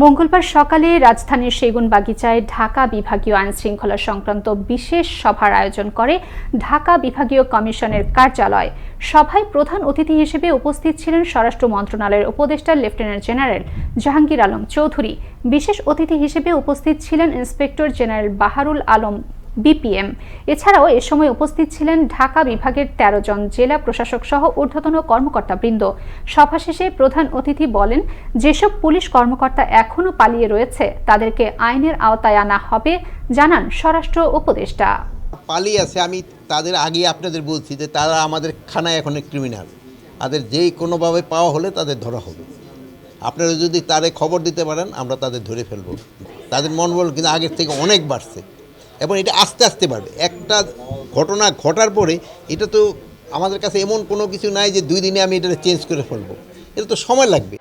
মঙ্গলবার সকালে রাজধানীর সেগুন বাগিচায় ঢাকা বিভাগীয় আইন শৃঙ্খলা সংক্রান্ত বিশেষ সভার আয়োজন করে ঢাকা বিভাগীয় কমিশনের কার্যালয়। সভায় প্রধান অতিথি হিসেবে উপস্থিত ছিলেন স্বরাষ্ট্র মন্ত্রণালয়ের উপদেষ্টা লেফটেন্যান্ট জেনারেল জাহাঙ্গীর আলম চৌধুরী। বিশেষ অতিথি হিসেবে উপস্থিত ছিলেন inspector general Baharul Alam BPM. এছাড়াও এ সময় উপস্থিত ছিলেন ঢাকা বিভাগের ১৩ জন জেলা প্রশাসক সহ ঊর্ধ্বতন কর্মকর্তাবৃন্দ। সভা শেষে প্রধান অতিথি বলেন, যেসব পুলিশ কর্মকর্তা এখনও পালিয়ে রয়েছে, তাদেরকে আইনের আওতায় আনা হবে জানান স্বরাষ্ট্র উপদেষ্টা। পালিয়ে আছে, আমি তাদের আগে আপনাদের বলছি যে তারা আমাদের খানায় এখন ক্রিমিনাল তাদের যেই কোনোভাবে পাওয়া হলে তাদের ধরা হবে। আপনারা যদি তারে খবর দিতে পারেন, আমরা তাদের ধরে ফেলব। তাদের মনোবল কিন্তু আগের থেকে অনেক বাড়ছে। এবং এটা আস্তে আস্তে বাড়বে। একটা ঘটনা ঘটার পরে এটা তো আমাদের কাছে এমন কোনো কিছু নাই যে দুই দিনে আমি এটা চেঞ্জ করে ফেলব। এটা তো সময় লাগবে।